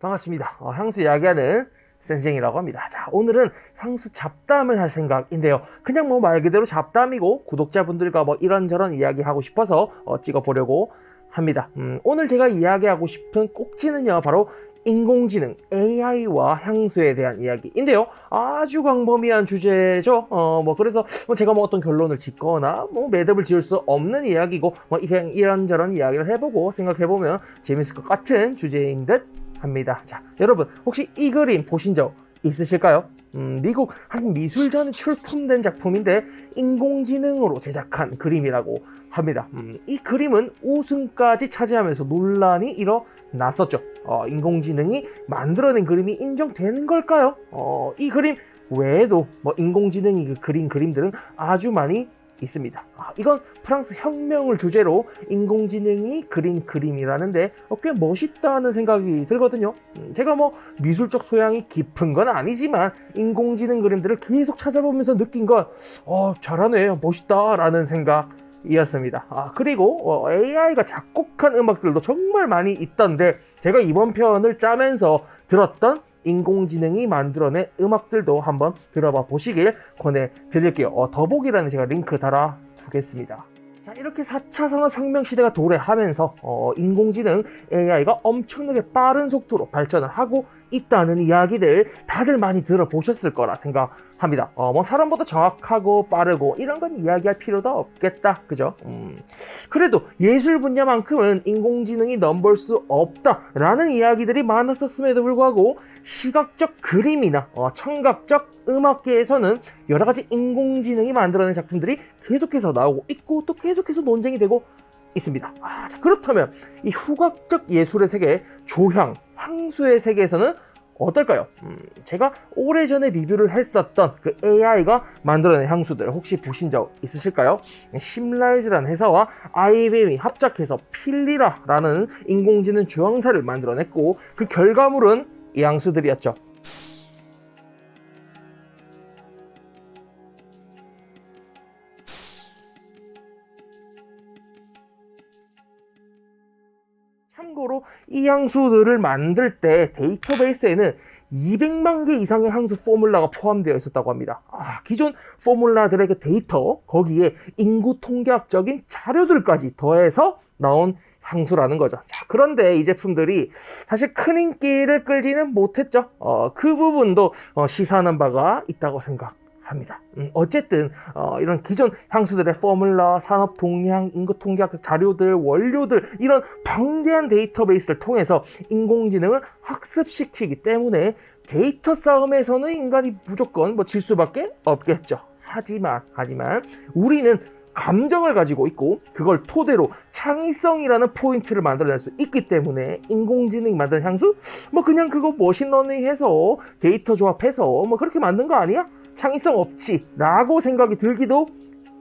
반갑습니다. 어, 향수 이야기하는 센생이라고 합니다. 자, 오늘은 향수 잡담을 할 생각인데요. 그냥 뭐 말 그대로 잡담이고 구독자분들과 뭐 이런저런 이야기하고 싶어서 어, 찍어보려고 합니다. 음, 오늘 제가 이야기하고 싶은 꼭지는요, 바로 인공지능 AI와 향수에 대한 이야기인데요. 아주 광범위한 주제죠. 어, 뭐 그래서 뭐 제가 뭐 어떤 결론을 짓거나 뭐 매듭을 지을 수 없는 이야기고 뭐 그냥 이런저런 이야기를 해보고 생각해보면 재밌을 것 같은 주제인 듯 합니다. 자, 여러분 혹시 이 그림 보신 적 있으실까요? 음, 미국 한 미술전에 출품된 작품인데 인공지능으로 제작한 그림이라고 합니다. 음, 이 그림은 우승까지 차지하면서 논란이 일어났었죠. 어, 인공지능이 만들어낸 그림이 인정되는 걸까요? 어, 이 그림 외에도 뭐 인공지능이 그 그린 그림들은 아주 많이 있습니다. 아, 이건 프랑스 혁명을 주제로 인공지능이 그린 그림이라는데 어, 꽤 멋있다는 생각이 들거든요. 음, 제가 뭐 미술적 소양이 깊은 건 아니지만 인공지능 그림들을 계속 찾아보면서 느낀 건 어, 잘하네, 멋있다라는 생각이었습니다. 아, 그리고 어, AI가 작곡한 음악들도 정말 많이 있던데 제가 이번 편을 짜면서 들었던 인공지능이 만들어낸 음악들도 한번 들어봐 보시길 권해드릴게요. 어, 더보기란에 제가 링크 달아 두겠습니다. 자, 이렇게 4차 산업혁명 시대가 도래하면서 어, 인공지능 AI가 엄청나게 빠른 속도로 발전을 하고 있다는 이야기들 다들 많이 들어보셨을 거라 생각합니다. 어, 뭐 사람보다 정확하고 빠르고 이런 건 이야기할 필요도 없겠다. 그죠? 음, 그래도 예술 분야만큼은 인공지능이 넘볼 수 없다라는 이야기들이 많았었음에도 불구하고 시각적 그림이나 어, 청각적 음악계에서는 여러 가지 인공지능이 만들어낸 작품들이 계속해서 나오고 있고 또 계속해서 논쟁이 되고 있습니다. 아, 자, 그렇다면 이 후각적 예술의 세계, 조향, 향수의 세계에서는 어떨까요? 음, 제가 오래전에 리뷰를 했었던 그 AI가 만들어낸 향수들 혹시 보신 적 있으실까요? 심라이즈라는 회사와 아이베이 합작해서 필리라라는 인공지능 조향사를 만들어냈고 그 결과물은 이 향수들이었죠. 참고로 이 향수들을 만들 때 데이터베이스에는 200만 개 이상의 향수 포뮬라가 포함되어 있었다고 합니다. 아, 기존 포뮬라들의 그 데이터 거기에 인구 통계학적인 자료들까지 더해서 나온 향수라는 거죠. 자, 그런데 이 제품들이 사실 큰 인기를 끌지는 못했죠. 어, 그 부분도 어, 시사하는 바가 있다고 생각 합니다. 음, 어쨌든 어, 이런 기존 향수들의 포뮬라, 산업 동향, 인구 통계학 자료들, 원료들 이런 방대한 데이터베이스를 통해서 인공지능을 학습시키기 때문에 데이터 싸움에서는 인간이 무조건 뭐 질 수밖에 없겠죠. 하지만 하지만 우리는 감정을 가지고 있고 그걸 토대로 창의성이라는 포인트를 만들어낼 수 있기 때문에 인공지능이 만든 향수 뭐 그냥 그거 머신러닝 해서 데이터 조합해서 뭐 그렇게 만든 거 아니야? 창의성 없지 라고 생각이 들기도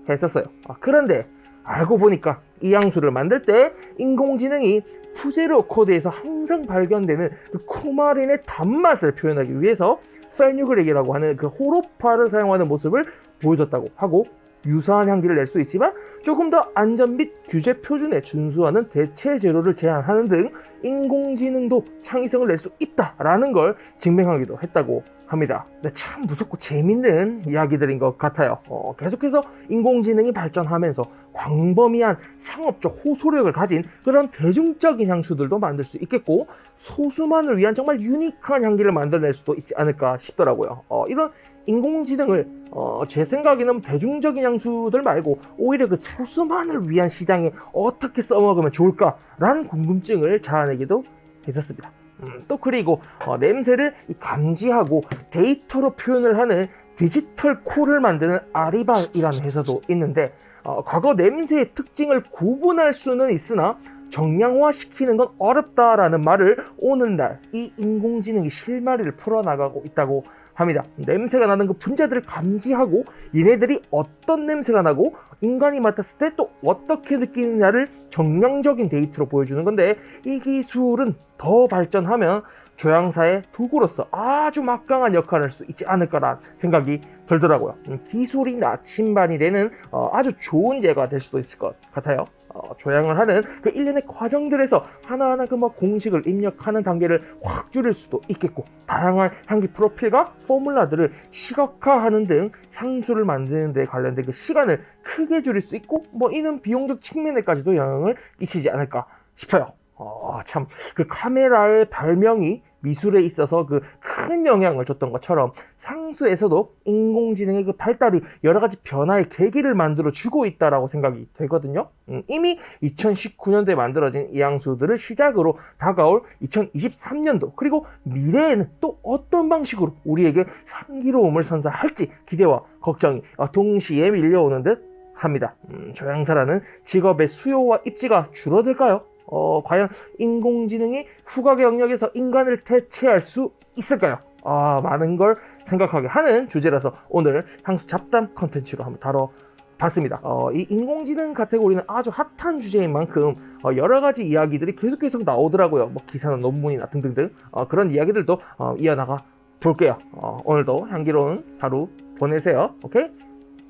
했었어요. 아, 그런데 알고 보니까 이 향수를 만들 때 인공지능이 푸제로 코드에서 항상 발견되는 그 쿠마린의 단맛을 표현하기 위해서 페뉴그렉이라고 하는 그 호로파를 사용하는 모습을 보여줬다고 하고 유사한 향기를 낼 수 있지만 조금 더 안전 및 규제 표준에 준수하는 대체 재료를 제한하는 등 인공지능도 창의성을 낼 수 있다라는 걸 증명하기도 했다고 합니다. 근데 참 무섭고 재밌는 이야기들인 것 같아요. 어, 계속해서 인공지능이 발전하면서 광범위한 상업적 호소력을 가진 그런 대중적인 향수들도 만들 수 있겠고 소수만을 위한 정말 유니크한 향기를 만들어낼 수도 있지 않을까 싶더라고요. 어, 이런 인공지능을 어, 제 생각에는 대중적인 향수들 말고 오히려 그 소수만을 위한 시장에 어떻게 써먹으면 좋을까라는 궁금증을 자아내기도 했었습니다. 음, 또 그리고 어, 냄새를 이 감지하고 데이터로 표현을 하는 디지털 콜을 만드는 아리방이라는 회사도 있는데 어, 과거 냄새의 특징을 구분할 수는 있으나 정량화시키는 건 어렵다라는 말을 오늘날 이 인공지능이 실마리를 풀어나가고 있다고 합니다. 냄새가 나는 그 분자들을 감지하고 얘네들이 어떤 냄새가 나고 인간이 맡았을 때 또 어떻게 느끼느냐를 정량적인 데이터로 보여주는 건데 이 기술은 더 발전하면 조향사의 도구로서 아주 막강한 역할을 할 수 있지 않을까라는 생각이 들더라고요. 음, 기술이 나침반이 되는 어, 아주 좋은 예가 될 수도 있을 것 같아요. 어, 조향을 하는 그 일련의 과정들에서 하나하나 그뭐 공식을 입력하는 단계를 확 줄일 수도 있겠고 다양한 향기 프로필과 포뮬라들을 시각화하는 등 향수를 만드는 데 관련된 그 시간을 크게 줄일 수 있고 뭐 이는 비용적 측면에까지도 영향을 끼치지 않을까 싶어요. 어, 참, 그 카메라의 발명이 미술에 있어서 그 큰 영향을 줬던 것처럼 향수에서도 인공지능의 그 발달이 여러 가지 변화의 계기를 만들어 주고 있다라고 생각이 되거든요. 음, 이미 2019년도에 만들어진 이 향수들을 시작으로 다가올 2023년도 그리고 미래에는 또 어떤 방식으로 우리에게 향기로움을 선사할지 기대와 걱정이 어, 동시에 밀려오는 듯 합니다. 음, 조향사라는 직업의 수요와 입지가 줄어들까요? 어, 과연 인공지능이 후각의 영역에서 인간을 대체할 수 있을까요? 아, 많은 걸 생각하게 하는 주제라서 오늘 향수 잡담 컨텐츠로 한번 다뤄 봤습니다. 어, 이 인공지능 카테고리는 아주 핫한 주제인 만큼 어, 여러 가지 이야기들이 계속 계속 나오더라고요. 뭐 기사나 논문이나 등등등 어, 그런 이야기들도 어, 이어나가 볼게요. 어, 오늘도 향기로운 하루 보내세요. 오케이?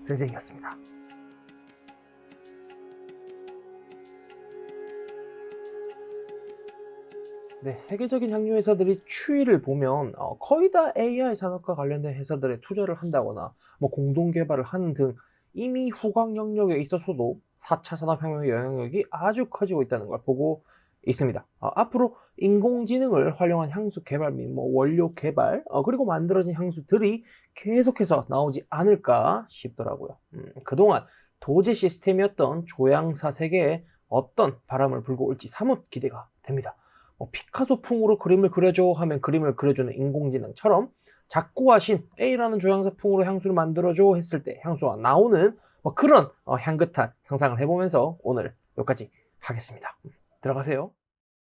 센생이었습니다. 네, 세계적인 향료 회사들이 추이를 보면 어, 거의 다 AI 산업과 관련된 회사들에 투자를 한다거나 뭐 공동 개발을 하는 등 이미 후광 영역에 있어서도 4차 산업혁명의 영향력이 아주 커지고 있다는 걸 보고 있습니다. 어, 앞으로 인공지능을 활용한 향수 개발 및 뭐 원료 개발 어, 그리고 만들어진 향수들이 계속해서 나오지 않을까 싶더라고요. 음, 그동안 도제 시스템이었던 조향사 세계에 어떤 바람을 불고 올지 사뭇 기대가 됩니다. 뭐 피카소풍으로 그림을 그려줘 하면 그림을 그려주는 인공지능처럼 작고하신 A라는 조향사풍으로 향수를 만들어줘 했을 때 향수가 나오는 뭐 그런 어, 향긋한 상상을 해보면서 오늘 여기까지 하겠습니다. 들어가세요.